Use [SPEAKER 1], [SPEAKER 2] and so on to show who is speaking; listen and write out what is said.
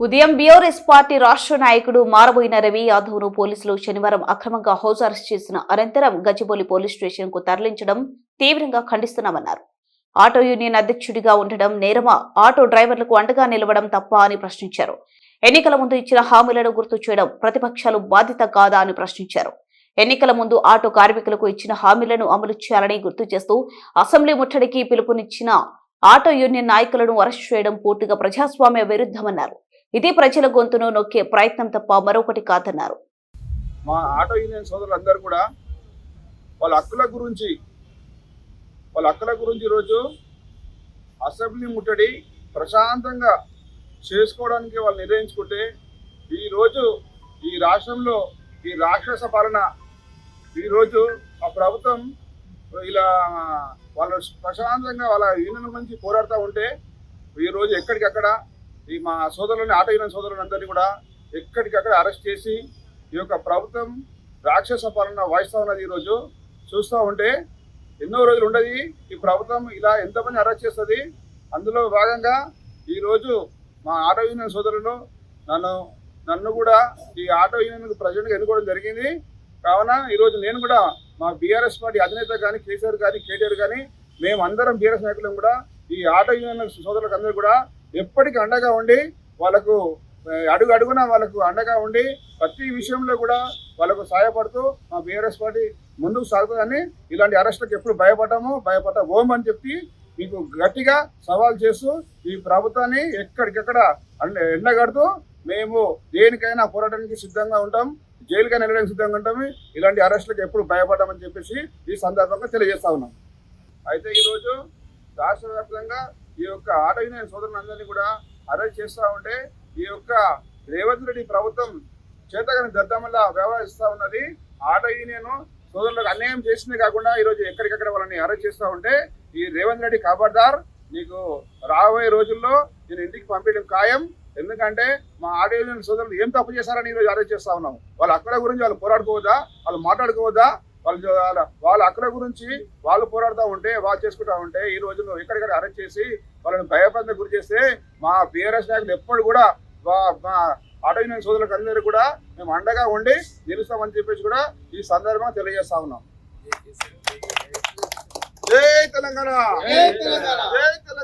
[SPEAKER 1] ఉదయం BRS party రాష్ట్ర నాయకుడు మారబోయిన రవి యాదవ్ను పోలీసులు శనివారం అక్రమంగా హౌస్ అరెస్ట్ చేసిన అనంతరం గచ్చిబౌలి పోలీస్ స్టేషన్కు తరలించడం తీవ్రంగా ఖండిస్తున్నామన్నారు. ఆటో యూనియన్ అధ్యక్షుడిగా ఉండడం నేరమా? ఆటో డ్రైవర్లకు అండగా నిలవడం తప్ప అని ప్రశ్నించారు. ఎన్నికల ముందు ఇచ్చిన హామీలను గుర్తు చేయడం ప్రతిపక్షాలు బాధ్యత కాదా అని ప్రశ్నించారు. ఎన్నికల ముందు ఆటో కార్మికులకు ఇచ్చిన హామీలను అమలు చేయాలని గుర్తు చేస్తూ అసెంబ్లీ ముట్టడికి పిలుపునిచ్చిన ఆటో యూనియన్ నాయకులను అరెస్ట్ చేయడం పూర్తిగా ప్రజాస్వామ్య విరుద్ధమన్నారు. ఇది ప్రజల గొంతును నొక్కే ప్రయత్నం తప్ప మరొకటి కాదన్నారు.
[SPEAKER 2] మా ఆటో యూనియన్ సోదరులందరూ కూడా వాళ్ళ హక్కుల గురించి వాళ్ళ హక్కుల గురించి ఈరోజు అసెంబ్లీ ముట్టడి ప్రశాంతంగా చేసుకోవడానికి వాళ్ళు నిర్ణయించుకుంటే ఈరోజు ఈ రాష్ట్రంలో ఈ రాక్షస పాలన ఈరోజు ఆ ప్రభుత్వం ఇలా వాళ్ళు ప్రశాంతంగా వాళ్ళ యూనియన్ గురించి పోరాడుతూ ఉంటే ఈరోజు ఎక్కడికక్కడ ఈ మా సోదరులని ఆటో యూనియన్ సోదరులందరినీ కూడా ఎక్కడికక్కడ అరెస్ట్ చేసి ఈ యొక్క ప్రభుత్వం రాక్షస పాలన వాయిస్తా ఉన్నది ఈరోజు. చూస్తూ ఉంటే ఎన్నో రోజులు ఉండదు ఈ ప్రభుత్వం ఇలా ఎంతమంది అరెస్ట్ చేస్తుంది. అందులో భాగంగా ఈరోజు మా ఆటో యూనియన్ సోదరులు నన్ను నన్ను కూడా ఈ ఆటో యూనియన్ ప్రెసిడెంట్గా ఎన్నుకోవడం జరిగింది. కావున ఈరోజు నేను కూడా మా బీఆర్ఎస్ పార్టీ అధినేత కానీ కేసీఆర్ కానీ కేటీఆర్ కానీ మేము అందరం బీఆర్ఎస్ నాయకులం కూడా ఈ ఆటో యూనియన్ సోదరులకు అందరూ కూడా ఎప్పటికీ అండగా ఉండి వాళ్ళకు అడుగు అడుగున వాళ్ళకు అండగా ఉండి ప్రతి విషయంలో కూడా వాళ్ళకు సహాయపడుతూ మా బీఆర్ఎస్ పార్టీ ముందుకు సాగుతుందని ఇలాంటి అరెస్టులకు ఎప్పుడు భయపడ్డాము భయపడ్డ ఓం అని చెప్పి మీకు గట్టిగా సవాల్ చేస్తూ ఈ ప్రభుత్వాన్ని ఎక్కడికెక్కడ ఎండగడుతూ మేము దేనికైనా పోరాటానికి సిద్ధంగా ఉంటాం జైలుకైనా వెళ్ళడానికి సిద్ధంగా ఉంటాం ఇలాంటి అరెస్టులకు ఎప్పుడు భయపడ్డామని చెప్పేసి ఈ సందర్భంగా తెలియజేస్తా ఉన్నాం. అయితే ఈరోజు రాష్ట్ర వ్యాప్తంగా ఈ యొక్క ఆటో సోదరులు సోదరులందరినీ కూడా అరెస్ట్ చేస్తూ ఉంటే ఈ యొక్క రేవంత్ రెడ్డి ప్రభుత్వం చేతగాని దద్దమల్ల వ్యవహరిస్తూ ఉన్నది. ఆటో యూనియన్ సోదరులకు అన్యాయం చేసిందే కాకుండా ఈరోజు ఎక్కడికక్కడ వాళ్ళని అరెస్ట్ చేస్తూ ఉంటే ఈ రేవంత్ రెడ్డి ఖబర్దార్ నీకు రాబోయే రోజుల్లో నేను ఇంటికి పంపించడం ఖాయం. ఎందుకంటే మా ఆటో యూనియన్ సోదరులు ఏం తప్పు చేశారని ఈరోజు అరెస్ట్ చేస్తా ఉన్నాం వాళ్ళు అక్కడ గురించి వాళ్ళు పోరాడుకోవద్దా? వాళ్ళు మాట్లాడుకోవద్దా? వాళ్ళు వాళ్ళ వాళ్ళ అక్కల గురించి వాళ్ళు పోరాడుతూ ఉంటే వాళ్ళు చేసుకుంటా ఉంటే ఈ రోజుల్లో ఎక్కడిక్కడ అరెస్ట్ చేసి వాళ్ళని భయపడత గురి చేస్తే మా బీఆర్ఎస్ నాయకులు ఎప్పుడు కూడా మా ఆటో యూనియన్ సోదరులకు అందరూ కూడా మేము అండగా ఉండి నిలుస్తామని చెప్పేసి కూడా ఈ సందర్భంగా తెలియజేస్తా ఉన్నాం. జై తెలంగాణ!
[SPEAKER 3] జై తెలంగాణ.